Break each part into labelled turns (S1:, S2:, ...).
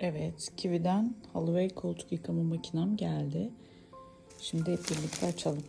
S1: Evet, Kiwi'den Holloway koltuk yıkama makinem geldi. Şimdi hep birlikte açalım.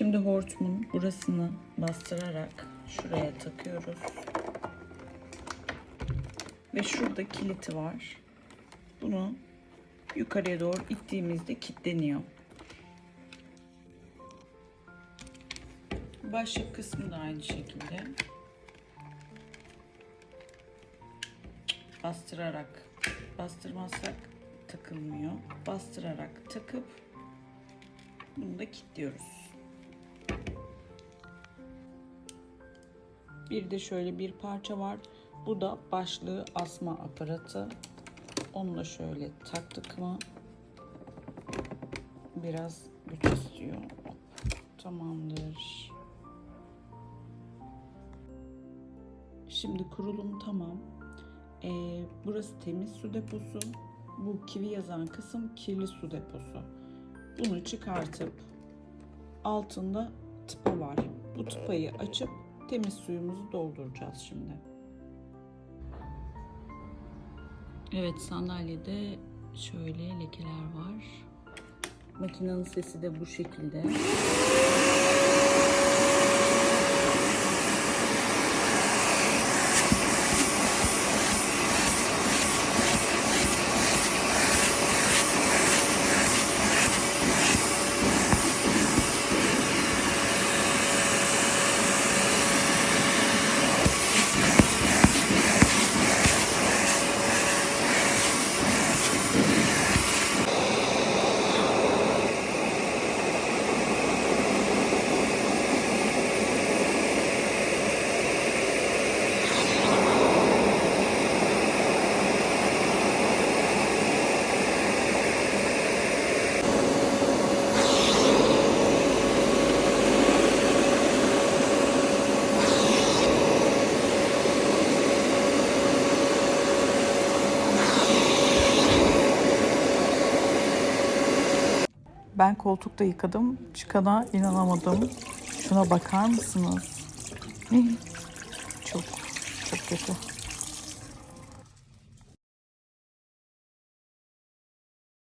S1: Şimdi hortumun burasını bastırarak şuraya takıyoruz. Ve şurada kiliti var. Bunu yukarıya doğru ittiğimizde kilitleniyor. Başlık kısmı da aynı şekilde. Bastırarak, bastırmazsak takılmıyor. Bastırarak takıp bunu da kilitliyoruz. Bir de şöyle bir parça var. Bu da başlığı asma aparatı. Onu da şöyle taktık mı biraz güç istiyor. Tamamdır. Şimdi kurulum tamam. Ee, burası temiz su deposu. Bu kivi yazan kısım kirli su deposu. Bunu çıkartıp altında tıpa var. Bu tıpayı açıp temiz suyumuzu dolduracağız şimdi. Evet sandalyede şöyle lekeler var. Makinenin sesi de bu şekilde. Ben koltukta yıkadım. Çıkana inanamadım. Şuna bakar mısınız? Çok çok kötü.